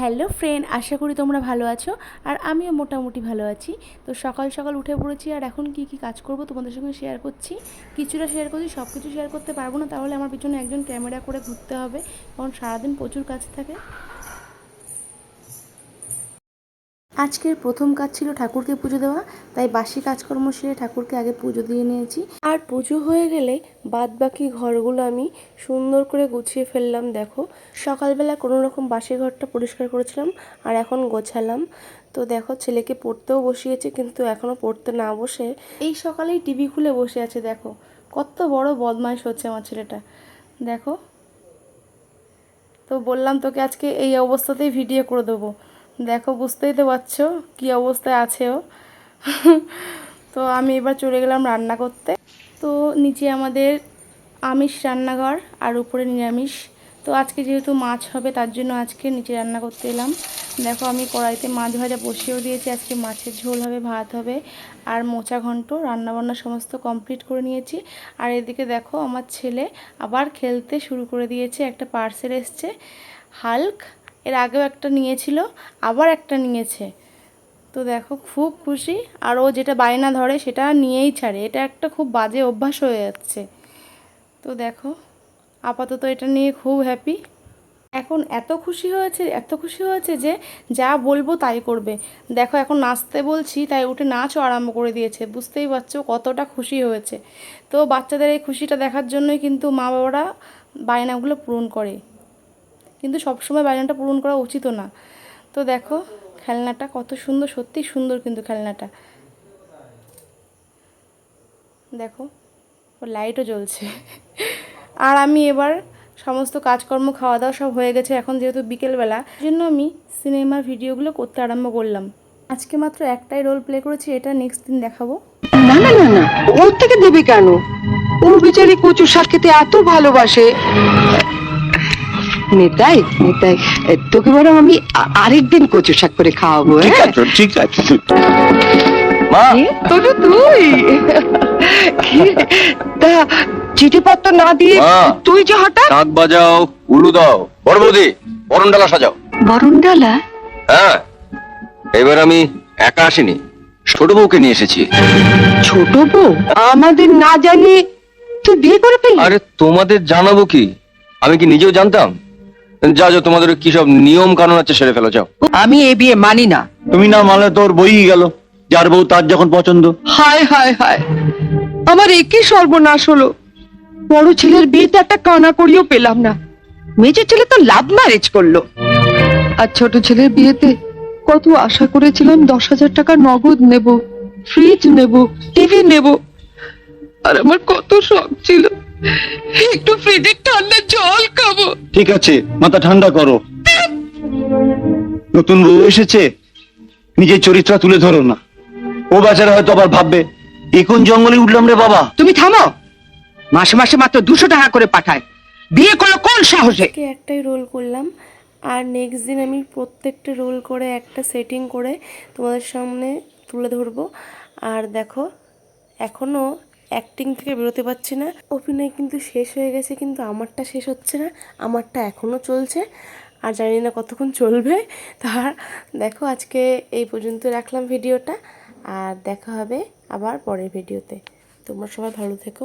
Hello friend, আশা করি তোমরা ভালো আছো আর আমিও মোটামুটি ভালো আছি। তো সকাল সকাল উঠে পড়েছি আর এখন কি কি কাজ করব তোমাদের সঙ্গে শেয়ার করছি। কিছুটা শেয়ার করছি সব কিছু শেয়ার করতে পারব না, তাহলে আমার পিছনে একজন ক্যামেরা করে ঘুরতে হবে, কারণ সারাদিন প্রচুর কাজ থাকে। আজকের প্রথম কাজ ছিল ঠাকুরকে পুজো দেওয়া, তাই বাসি কাজকর্ম সেরে ঠাকুরকে আগে পুজো দিয়ে নিয়েছি। আর পুজো হয়ে গেলে বাদ বাকি ঘরগুলো আমি সুন্দর করে গুছিয়ে ফেললাম, দেখো। সকালবেলা কোনো রকম বাসি ঘরটা পরিষ্কার করেছিলাম, আর এখন গোছালাম। তো দেখো, ছেলেকে পড়তেও বসিয়েছে, কিন্তু এখনও পড়তে না বসে এই সকালেই টিভি খুলে বসে আছে, দেখো। কত বড় বদমাইশ হচ্ছে আমার ছেলেটা। দেখো। তো বললাম তোকে আজকে এই অবস্থাতেই ভিডিও করে দেবো। দেখো, বুঝতেই তো পারছ কী অবস্থায় আছে ও। তো আমি এবার চলে গেলাম রান্না করতে। তো নিচে আমাদের আমিষ রান্নাঘর আর উপরে নিরামিষ। তো আজকে যেহেতু মাছ হবে, তার জন্য আজকে নিচে রান্না করতে এলাম। দেখো, আমি কড়াইতে মাছ ভাজা বসিয়েও দিয়েছি। আজকে মাছের ঝোল হবে, ভাত হবে আর মোচা ঘন্ট। রান্নাবান্না সমস্ত কমপ্লিট করে নিয়েছি। আর এদিকে দেখো, আমার ছেলে আবার খেলতে শুরু করে দিয়েছে। একটা পার্সেল এসছে, হাল্ক এর আগেও একটা নিয়েছিল, আবার একটা নিয়েছে। তো দেখো, খুব খুশি। আর ও যেটা বায়না ধরে সেটা নিয়েই ছাড়ে। এটা একটা খুব বাজে অভ্যাস হয়ে যাচ্ছে। তো দেখো, আপাতত এটা নিয়ে খুব হ্যাপি এখন এত খুশি হয়েছে, এত খুশি হয়েছে যে যা বলব তাই করবে। দেখো, এখন নাচতে বলছি, তাই উঠে নাচও আরম্ভ করে দিয়েছে। বুঝতেই পারছ কতটা খুশি হয়েছে। তো বাচ্চাদের এই খুশিটা দেখার জন্যই কিন্তু মা বাবারা বায়নাগুলো পূরণ করে। কিন্তু সবসময় বায়নাটা পূরণ করা উচিতও না। তো দেখো, খেলনাটা কত সুন্দর সত্যি সুন্দর কিন্তু খেলনাটা। দেখো, ওর লাইটও জ্বলছে। আর আমি এবার সমস্ত কাজকর্ম খাওয়া দাওয়া সব হয়ে গেছে এখন যেহেতু বিকেলবেলা জন্য আমি সিনেমার ভিডিওগুলো করতে আরম্ভ করলাম। আজকে মাত্র একটাই রোল প্লে করেছি, এটা নেক্সট দিন দেখাবো। না না না না, ওর থেকে দেবে কেন? ও বেচারি কচু শাক খেতে এত ভালোবাসে। নেতাই নেতাই তোকে বরং আমি আরেকদিন কচু শাক করে খাওয়াবো ঠিক হ্যাঁ? আছে ঠিক আছে। মা! তোজো তুই? তা চিঠিপত্র না দিয়ে তুই যে হঠাৎ শাক বাজাও উলু দাও। বড় বৌদি বরণ ডালা সাজাও। বরণ ডালা হ্যাঁ। এবার আমি একা আসিনি ছোট বউকে নিয়ে এসেছি। ছোট বউ? আমাদের না জানিয়ে তুই বিয়ে করে ফেললি? আরে তোমাদের জানাব কি? আমি কি নিজেও জানতাম? যা যা তোমাদের কি সব নিয়ম কানুন আছে সেরে ফেলো যাও। আমি এ বিয়ে মানি না। তুমি না মানলে তোর বই গেল। যার বউ তার যখন পছন্দ। হায় হায় হায়। আমার একই সর্বনাশ হলো। বড় ছেলের বিয়েতে একটা কানা করিও পেলাম না। মেজর ছেলে তো লাভ ম্যারেজ করল। আর ছোট ছেলের বিয়েতে কত আশা করেছিলাম দশ হাজার টাকা নগদ নেব ফ্রিজ নেব টিভি নেব। আর আমার কত শখ ছিল। একটু ফ্রিজের ঠান্ডা জল খাব। ঠিক আছে মাথা ঠান্ডা করো। নতুন বউ এসেছে নিজের চরিত্র তুলে ধরো না। ও বেচারা হয়তো আবার ভাববে এ কোন জঙ্গলে উঠলাম রে বাবা? তুমি থামো। মাসে মাসে মাত্র দুশো টাকা করে পাঠায়। বিয়ে করল কোন সাহসে? একটাই রোল করলাম আর নেক্সট দিন আমি প্রত্যেকটা রোল করে একটা সেটিং করে তোমাদের সামনে তুলে ধরবো। আর দেখো এখনও অ্যাক্টিং থেকে বেরোতে পারছি না। অভিনয় কিন্তু শেষ হয়ে গেছে, কিন্তু আমারটা শেষ হচ্ছে না। আমারটা এখনও চলছে। আর জানি না কতক্ষণ চলবে। তার দেখো, আজকে এই পর্যন্ত রাখলাম ভিডিওটা। আর দেখা হবে আবার পরের ভিডিওতে। তোমরা সবাই ভালো থেকো।